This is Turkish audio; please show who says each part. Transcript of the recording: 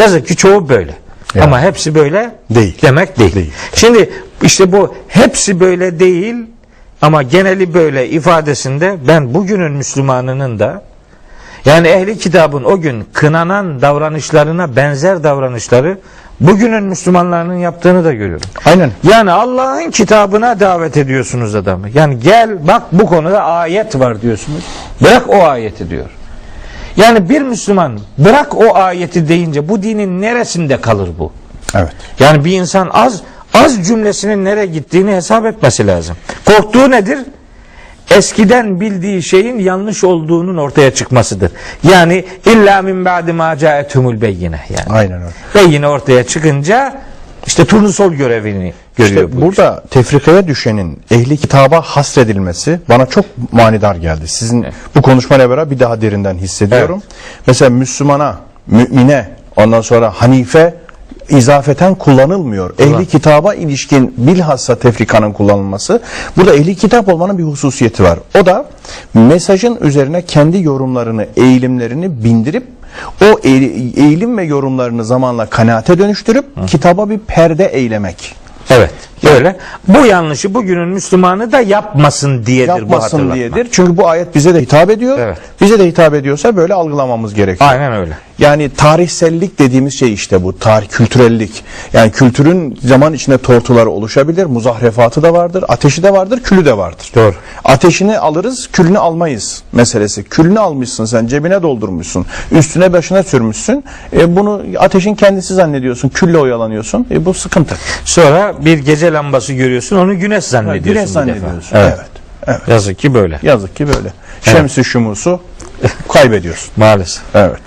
Speaker 1: Yazık ki çoğu böyle.
Speaker 2: Ya.
Speaker 1: Ama hepsi böyle
Speaker 2: Değil.
Speaker 1: demek değil.
Speaker 2: Değil.
Speaker 1: Şimdi işte bu hepsi böyle değil ama geneli böyle ifadesinde ben bugünün Müslümanının da yani ehli kitabın o gün kınanan davranışlarına benzer davranışları bugünün Müslümanlarının yaptığını da görüyorum.
Speaker 2: Aynen.
Speaker 1: Yani Allah'ın kitabına davet ediyorsunuz adamı. Yani gel bak bu konuda ayet var diyorsunuz. Bırak o ayeti diyor. Yani bir Müslüman bırak o ayeti deyince bu dinin neresinde kalır bu?
Speaker 2: Evet.
Speaker 1: Yani bir insan az az cümlesinin nereye gittiğini hesap etmesi lazım. Korktuğu nedir? Eskiden bildiği şeyin yanlış olduğunun ortaya çıkmasıdır. Yani illa min ba'di ma caetumul beyyine yani.
Speaker 2: Aynen öyle.
Speaker 1: Ve yine ortaya çıkınca işte turnusol görevini görüyor.
Speaker 2: İşte
Speaker 1: bu
Speaker 2: burada tefrikaya düşenin ehli kitaba hasredilmesi bana çok manidar geldi. Sizin bu konuşmayla beraber bir daha derinden hissediyorum. Mesela Müslümana, mümine, ondan sonra hanife izafeten kullanılmıyor. Ehli kitaba ilişkin bilhassa tefrikanın kullanılması. Burada ehli kitap olmanın bir hususiyeti var. O da mesajın üzerine kendi yorumlarını, eğilimlerini bindirip o eğ- eğilim ve yorumlarını zamanla kanaate dönüştürüp kitaba bir perde eylemek.
Speaker 1: Evet. Böyle. Bu yanlışı bugünün Müslümanı da yapmasın diyedir bu
Speaker 2: yapmasın
Speaker 1: hatırlatma.
Speaker 2: diyedir. Çünkü bu ayet bize de hitap ediyor.
Speaker 1: Evet.
Speaker 2: Bize de hitap ediyorsa böyle algılamamız gerekiyor.
Speaker 1: Aynen öyle.
Speaker 2: Yani tarihsellik dediğimiz şey işte bu. Tarih, kültürellik. Yani kültürün zaman içinde tortuları oluşabilir. Muzahrefatı da vardır. Ateşi de vardır. Külü de vardır.
Speaker 1: Doğru.
Speaker 2: Ateşini alırız, külünü almayız meselesi. Külünü almışsın sen, cebine doldurmuşsun. Üstüne başına sürmüşsün. E, bunu ateşin kendisi zannediyorsun. Külle oyalanıyorsun. E, bu sıkıntı.
Speaker 1: Sonra bir gece lambası görüyorsun onu güneş zannediyorsun.
Speaker 2: Güneş zannediyorsun.
Speaker 1: Evet.
Speaker 2: evet. evet.
Speaker 1: Yazık ki böyle.
Speaker 2: Yazık ki böyle. Şemsi şumusu kaybediyorsun.
Speaker 1: Maalesef.
Speaker 2: Evet.